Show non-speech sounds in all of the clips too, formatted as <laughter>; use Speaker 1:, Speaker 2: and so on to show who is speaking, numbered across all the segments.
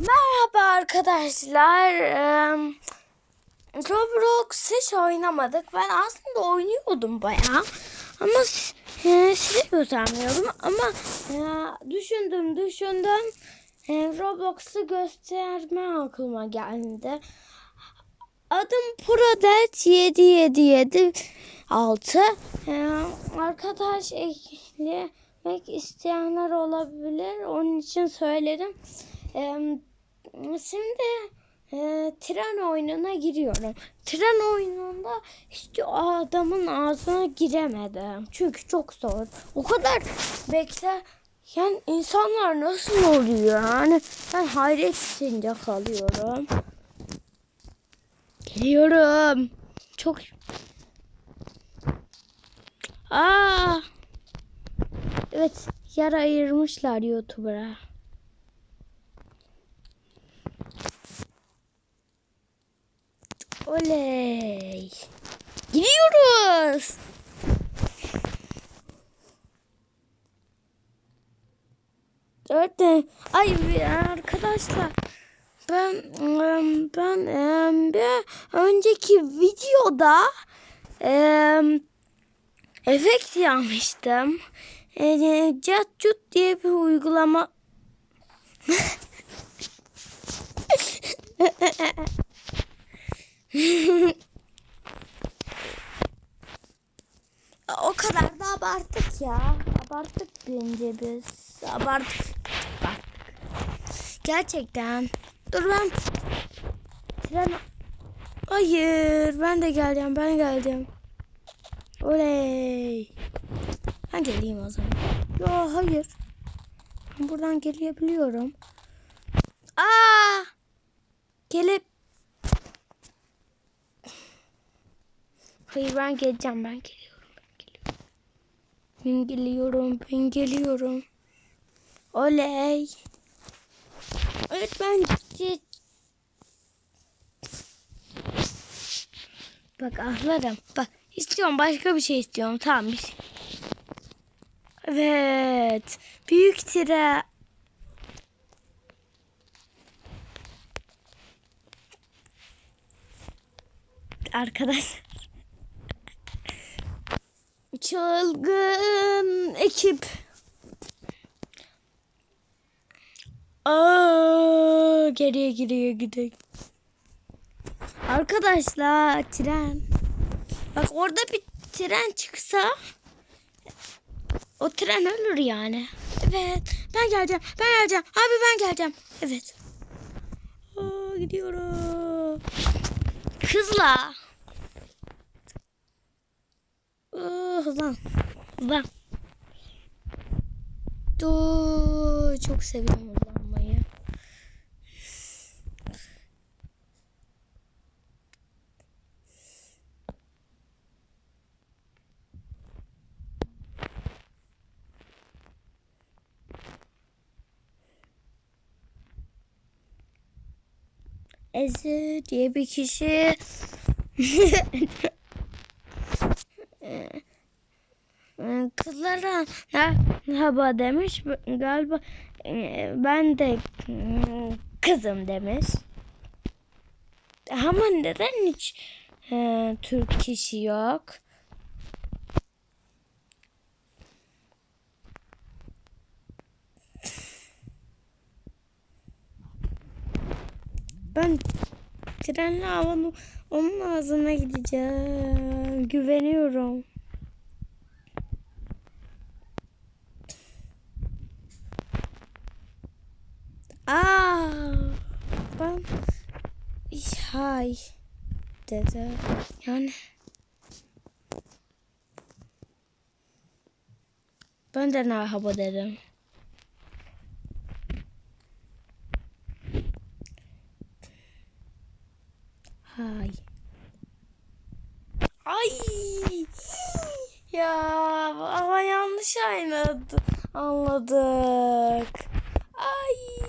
Speaker 1: Merhaba arkadaşlar. Eee, Roblox hiç oynamadık. Ben aslında oynuyordum bayağı. Ama e, size göstermiyorum. Ama e, düşündüm düşündüm. E, Roblox'u gösterme aklıma geldi. Adım Prodet 777 6. Ee, arkadaş eklemek isteyenler olabilir. Onun için söylerim. Ee, şimdi e, tren oyununa giriyorum. Tren oyununda hiç adamın ağzına giremedim. Çünkü çok zor. O kadar bekle. Yani insanlar nasıl oluyor? Yani ben hayret içinde kalıyorum. Geliyorum. Çok Aa! Evet, yer ayırmışlar YouTuber'a. Oley! Gidiyoruz. Öğretmenim, ay arkadaşlar ben ben bir önceki videoda em, efekt yapmıştım. E, Catcut diye bir uygulama <laughs> <laughs> o kadar da abarttık ya. Abarttık bence biz. Abarttık. Bak. Gerçekten. Dur ben. Tren. Hayır. Ben de geleceğim. Ben geleceğim. Oley. Ben geleyim o zaman. Yo hayır. Ben buradan gelebiliyorum. Aa! Gelip. Hayır ben geleceğim. Ben geliyorum. Ben geliyorum. Ben geliyorum. Ben geliyorum. Oley. Evet ben Bak ahlarım. Bak istiyorum başka bir şey istiyorum. Tamam bir şey. Evet. Büyük tire. Arkadaşlar. Çılgın ekip. Aa, geriye geriye gidelim. Arkadaşlar tren. Bak orada bir tren çıksa o tren ölür yani. Evet ben geleceğim ben geleceğim abi ben geleceğim. Evet. Aa, gidiyorum. Hızla. Aa, hızlan. Hızlan. Dur, çok seviyorum hızlanmayı. Ezi diye bir kişi <laughs> merhaba demiş. Galiba e, ben de mm, kızım demiş. Ama neden hiç e, Türk kişi yok? Ben trenle havanın onun ağzına gideceğim. Güveniyorum Aa, ben hay dedi. Yani ben de merhaba dedim. Hay. Ay. Ya ama yanlış anladı, anladık. Ay.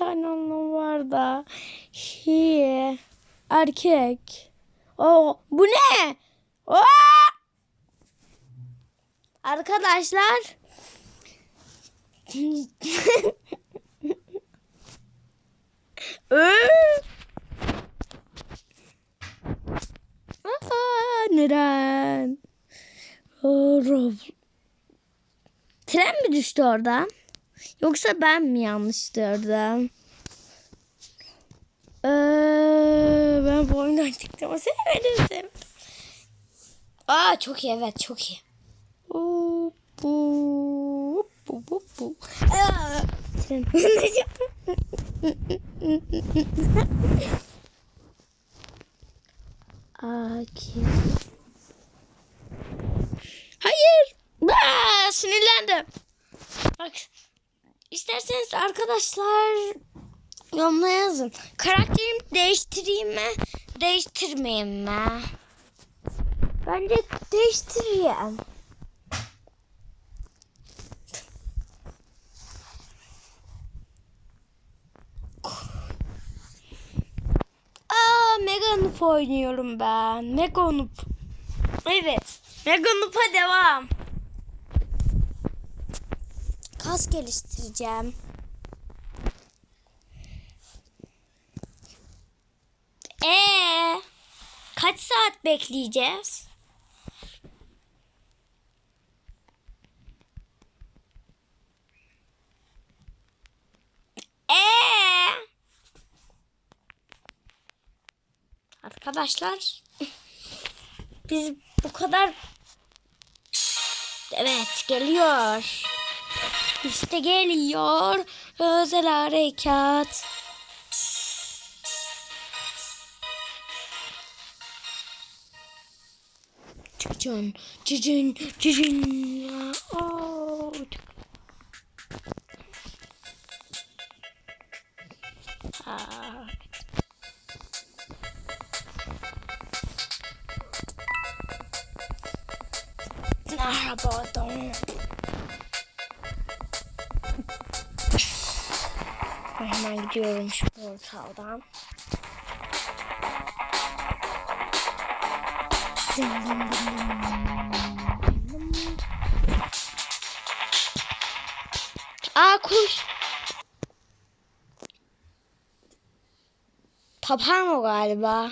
Speaker 1: Tane anlam var da. Hi. Erkek. O bu ne? Aa! Arkadaşlar? <laughs> Aa, neden? Rob. Tren mi düştü oradan? Yoksa ben mi yanlış gördüm? Ee, ben bu oyundan çıktım. Severim. Aa çok iyi evet çok iyi. Bu bu bu bu bu. Akif. Hayır. Aa, sinirlendim. Bak. İsterseniz arkadaşlar yorumlara yazın. Karakterimi değiştireyim mi? Değiştirmeyeyim mi? Bence değiştireyim. Aa Mega Noob oynuyorum ben. Mega Noob. Evet. Mega Noob'a devam. Kas geliştireceğim. Ee, kaç saat bekleyeceğiz? Ee, arkadaşlar <laughs> biz bu kadar evet geliyor. İşte geliyor özel harekat. Cicin, cicin, cicin. Oh, Hemen gidiyorum şu portaldan. Dım dım dım dım. Aa kuş. Papağan o galiba.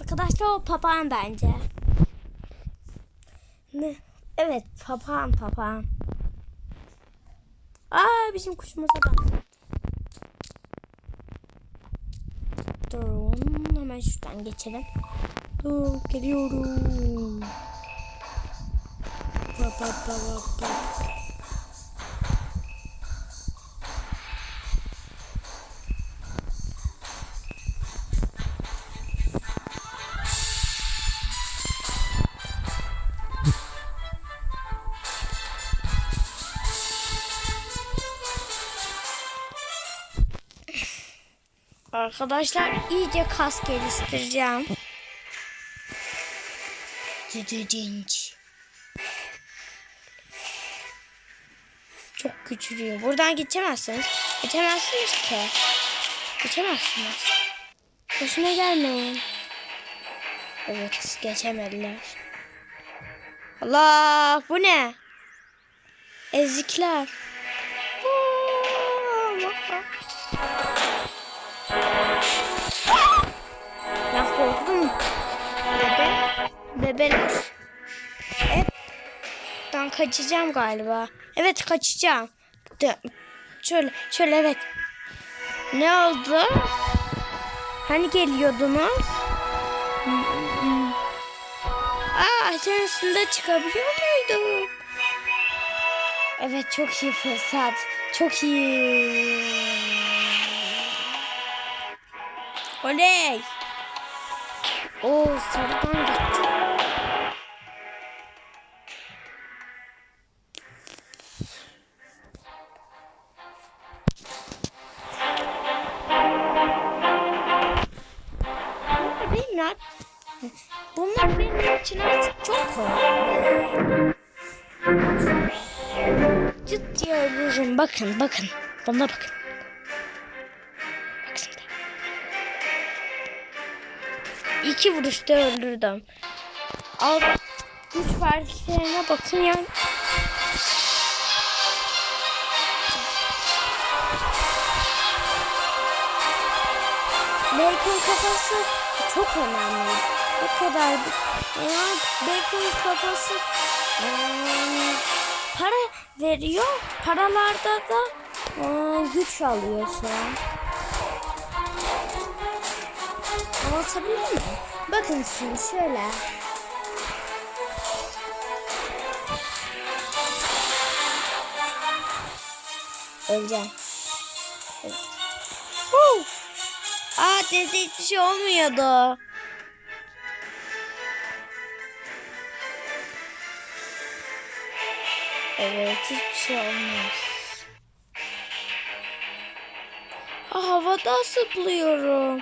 Speaker 1: Arkadaşlar o papağan bence. Ne? Evet papağan papağan. Aa bizim kuşumuza bak. Durun hemen şuradan geçelim. Dur geliyorum. Ba, ba, ba, ba, ba. Arkadaşlar iyice kas geliştireceğim. Düdüdünç. Çok küçülüyor. Buradan geçemezsiniz. Geçemezsiniz ki. Geçemezsiniz. Boşuna gelmeyin. Evet geçemediler. Allah bu ne? Ezikler. Bebeler. Evet. Ben kaçacağım galiba. Evet kaçacağım. Şöyle, şöyle evet. Ne oldu? Hani geliyordunuz? Aa, üstünde çıkabiliyor muydum? Evet çok iyi fırsat. Çok iyi. Oley. Oo sarıdan gitti. Bakın bakın. Bana bakın. Bak şimdi. İki vuruşta öldürdüm. Alt güç farklarına bakın yani. bacon kafası çok önemli. Ne kadar ya, bacon kafası eee, para veriyor. Paralarda da eee, güç alıyorsun. Anlatabilir mi? Bakın şimdi şöyle. Öleceğim. Evet. Aa dedi hiçbir şey olmuyordu. Evet hiçbir şey olmaz. Aa, havada zıplıyorum.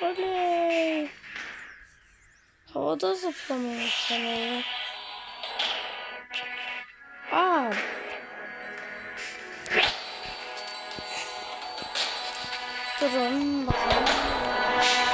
Speaker 1: Oley. Havada zıplama yeteneği. Aa. Durun bakalım.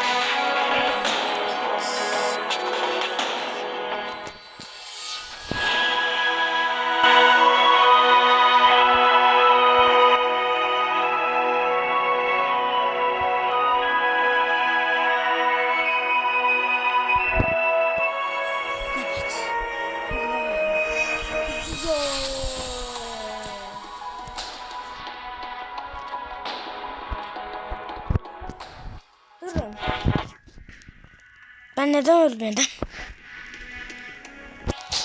Speaker 1: Ben neden ölmedim?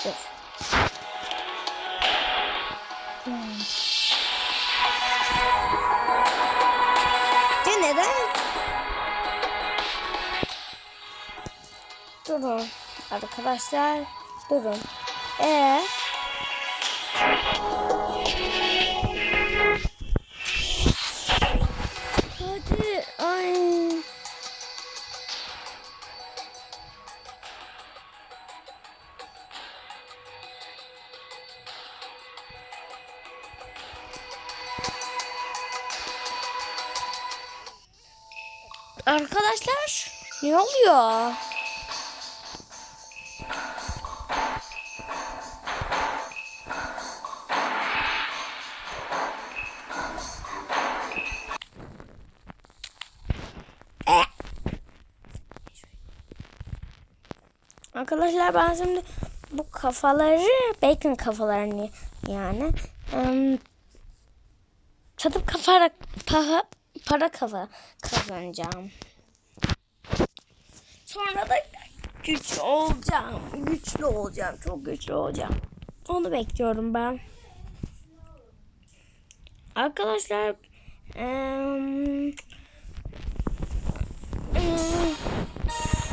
Speaker 1: Dur. Ya neden? Durun. Arkadaşlar durun. Ee Hadi ay. Arkadaşlar ne oluyor? Arkadaşlar ben şimdi bu kafaları bacon kafalarını yani ım, satıp kafa para, para kazanacağım. Sonra da güçlü olacağım. Güçlü olacağım. Çok güçlü olacağım. Onu bekliyorum ben. Arkadaşlar ım,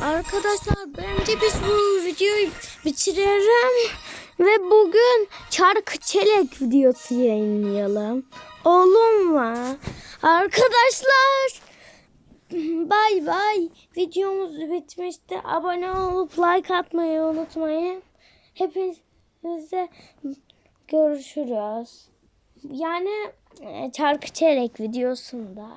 Speaker 1: Arkadaşlar bence biz bu videoyu bitirelim ve bugün çarkı çelek videosu yayınlayalım. Olur mu? Arkadaşlar bay bay. Videomuz bitmişti. Abone olup like atmayı unutmayın. Hepinize görüşürüz. Yani e, çarkı çelek videosunda.